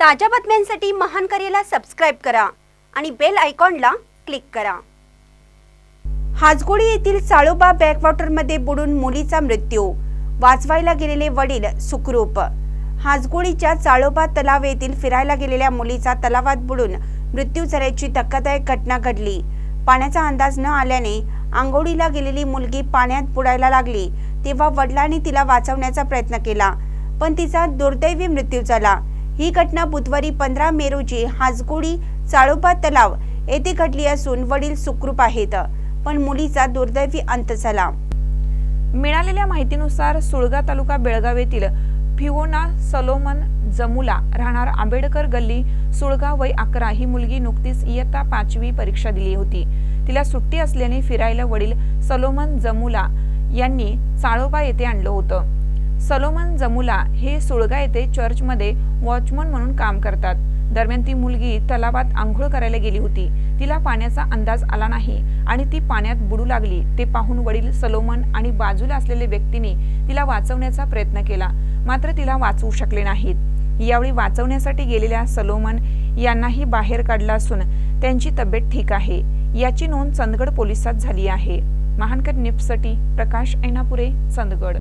ताज्या बातम्यांसाठी महान करेला सबस्क्राईब करा आणि बेल आयकॉनला क्लिक करा. हाजगोडी येथील चाळोबा बॅकवॉटरमध्ये बुडून मुलीचा मृत्यू. वाचवायला गेलेले वडील सुखरूप. हाजगोडीच्या चाळोबा तलाव येथील फिरायला गेलेल्या मुलीचा तलावात बुडून मृत्यू झाल्याची धक्कादायक घटना घडली. पाण्याचा अंदाज न आल्याने आंघोळीला गेलेली मुलगी पाण्यात बुडायला लागली. तेव्हा वडिलांनी तिला वाचवण्याचा प्रयत्न केला पण तिचा दुर्दैवी मृत्यू झाला. ही घटना बुधवारी पंधरा मे रोजी हाजगोळी चाळोबा तलाव येथे घडली असून वडील सुखरूप आहेत पण मुलीचा दुर्दैवी अंत झाला. मिळालेल्या माहितीनुसार सुळगा तालुका बेळगाव येथील फिओना सलोमन जमुला राहणार आंबेडकर गल्ली सुळगा वय अकरा ही मुलगी नुकतीच इयत्ता पाचवी परीक्षा दिली होती. तिला सुट्टी असल्याने फिरायला वडील सलोमन जमुला यांनी चाळोबा येथे आणलं होतं. सलोमन जमुला हे सुळगा येथे चर्चमध्ये वॉचमन म्हणून काम करतात. दरम्यान ती मुलगी तलावात आंघोळ करायला गेली होती. तिला पाण्याचा अंदाज आला नाही आणि ती पाण्यात बुडू लागली. ते पाहून वडील सलोमन आणि बाजूला असलेल्या व्यक्तीने तिला वाचवण्याचा प्रयत्न केला. मात्र तिला वाचवू शकले नाहीत. यावेळी वाचवण्यासाठी गेलेल्या सलोमन यांनाही बाहेर काढलं असून त्यांची तब्येत ठीक आहे. याची नोंद चंदगड पोलिसात झाली आहे. महानकर निप्ससाठी प्रकाश ऐनापुरे चंदगड.